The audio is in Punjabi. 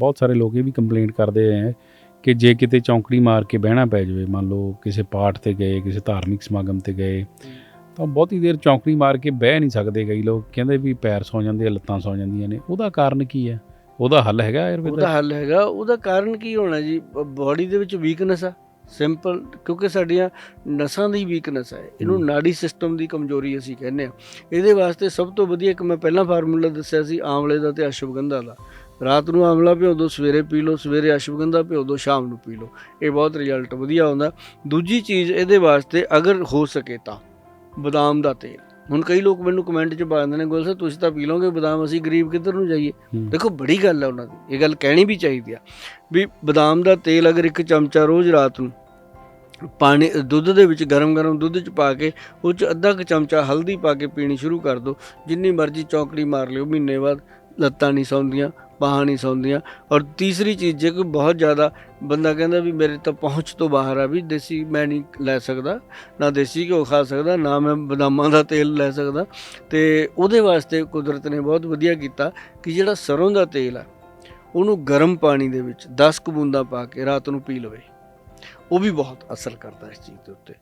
ਬਹੁਤ ਸਾਰੇ ਲੋਕ ਇਹ ਵੀ ਕੰਪਲੇਂਟ ਕਰਦੇ ਆ ਕਿ ਜੇ ਕਿਤੇ ਚੌਂਕੜੀ ਮਾਰ ਕੇ ਬਹਿਣਾ ਪੈ ਜਾਵੇ ਮੰਨ ਲਓ ਕਿਸੇ ਪਾਠ ਤੇ ਗਏ ਕਿਸੇ ਧਾਰਮਿਕ ਸਮਾਗਮ ਤੇ ਗਏ ਤਾਂ ਬਹੁਤੀ ਦੇਰ ਚੌਂਕੜੀ ਮਾਰ ਕੇ ਬਹਿ ਨਹੀਂ ਸਕਦੇ ਕਈ ਲੋਕ ਕਹਿੰਦੇ ਵੀ ਪੈਰ ਸੌ ਜਾਂਦੇ ਆ ਲੱਤਾਂ ਸੌ ਜਾਂਦੀਆਂ ਨੇ ਉਹਦਾ ਕਾਰਨ ਕੀ ਹੈ? ਉਹਦਾ ਹੱਲ ਹੈਗਾ ਆਯੁਰਵੇਦ ਉਹਦਾ ਹੱਲ ਹੈਗਾ ਉਹਦਾ ਕਾਰਨ ਕੀ ਹੋਣਾ ਜੀ? ਬਾਡੀ ਦੇ ਵਿੱਚ ਵੀਕਨੈਸ ਆ ਸਿੰਪਲ ਕਿਉਂਕਿ ਸਾਡੀਆਂ ਨਸਾਂ ਦੀ ਵੀਕਨੈਸ ਹੈ ਇਹਨੂੰ। ਨਾੜੀ ਸਿਸਟਮ ਦੀ ਕਮਜ਼ੋਰੀ ਅਸੀਂ ਕਹਿੰਦੇ ਆ। ਇਹਦੇ ਵਾਸਤੇ ਸਭ ਤੋਂ ਵਧੀਆ ਇੱਕ ਮੈਂ ਪਹਿਲਾਂ ਫਾਰਮੂਲਾ ਦੱਸਿਆ ਸੀ ਆਮਲੇ ਦਾ ਤੇ ਅਸ਼ਵਗੰਧਾ ਦਾ। ਰਾਤ ਨੂੰ ਆਮਲਾ ਭਿਓ ਦਿਓ ਸਵੇਰੇ ਪੀ ਲਓ ਸਵੇਰੇ ਅਸ਼ਵਗੰਧਾ ਭਿਓ ਦਿਓ ਸ਼ਾਮ ਨੂੰ ਪੀ ਲਓ। ਇਹ ਬਹੁਤ ਰਿਜ਼ਲਟ ਵਧੀਆ ਆਉਂਦਾ ਦੂਜੀ ਚੀਜ਼ ਇਹਦੇ ਵਾਸਤੇ ਅਗਰ ਹੋ ਸਕੇ ਤਾਂ ਬਦਾਮ ਦਾ ਤੇਲ। ਹੁਣ ਕਈ ਲੋਕ ਮੈਨੂੰ ਕਮੈਂਟ 'ਚ ਪਾ ਦਿੰਦੇ ਨੇ ਗੋਲ ਸਾਹਿਬ ਤੁਸੀਂ ਤਾਂ ਪੀ ਲਓਗੇ ਬਦਾਮ ਅਸੀਂ ਗਰੀਬ ਕਿੱਧਰ ਨੂੰ ਜਾਈਏ। ਦੇਖੋ ਬੜੀ ਗੱਲ ਹੈ ਉਹਨਾਂ ਦੀ। ਇਹ ਗੱਲ ਕਹਿਣੀ ਵੀ ਚਾਹੀਦੀ ਆ। ਵੀ ਬਦਾਮ ਦਾ ਤੇਲ ਅਗਰ ਇੱਕ ਚਮਚਾ ਰੋਜ਼ ਰਾਤ ਨੂੰ ਪਾਣੀ ਦੁੱਧ ਦੇ ਵਿੱਚ ਗਰਮ-ਗਰਮ ਦੁੱਧ ਚ ਪਾ ਕੇ ਉਹ ਚ ਅੱਧਾ ਕੁ ਚਮਚਾ ਹਲਦੀ ਪਾ ਕੇ ਪੀਣੀ ਸ਼ੁਰੂ ਕਰ ਦਿਓ ਜਿੰਨੀ ਮਰਜ਼ੀ ਚੌਕੜੀ ਮਾਰ ਲਿਓ ਮਹੀਨੇ ਬਾਅਦ ਲੱਤਾਂ ਨਹੀਂ ਸੌਂਦੀਆਂ। ਬਾਹਾਂ ਨਹੀਂ ਸੌਂਦੀਆਂ ਔਰ ਤੀਸਰੀ ਚੀਜ਼, ਜੇ ਕੋਈ ਬਹੁਤ ਜ਼ਿਆਦਾ ਬੰਦਾ ਕਹਿੰਦਾ ਵੀ ਮੇਰੇ ਤਾਂ ਪਹੁੰਚ ਤੋਂ ਬਾਹਰ ਆ, ਵੀ ਦੇਸੀ ਮੈਂ ਨਹੀਂ ਲੈ ਸਕਦਾ, ਨਾ ਦੇਸੀ ਘਿਓ ਖਾ ਸਕਦਾ, ਨਾ ਮੈਂ ਬਦਾਮਾਂ ਦਾ ਤੇਲ ਲੈ ਸਕਦਾ। ਤੇ ਉਹਦੇ ਵਾਸਤੇ ਕੁਦਰਤ ਨੇ ਬਹੁਤ ਵਧੀਆ ਕੀਤਾ ਕਿ ਜਿਹੜਾ ਸਰੋਂ ਦਾ ਤੇਲ ਆ, ਉਹਨੂੰ ਗਰਮ ਪਾਣੀ ਦੇ ਵਿੱਚ 10 ਕੁ ਪਾ ਕੇ ਰਾਤ ਨੂੰ ਪੀ ਲਵੇ। ਉਹ ਵੀ ਬਹੁਤ ਅਸਰ ਕਰਦਾ ਇਸ ਚੀਜ਼ ਦੇ ਉੱਤੇ।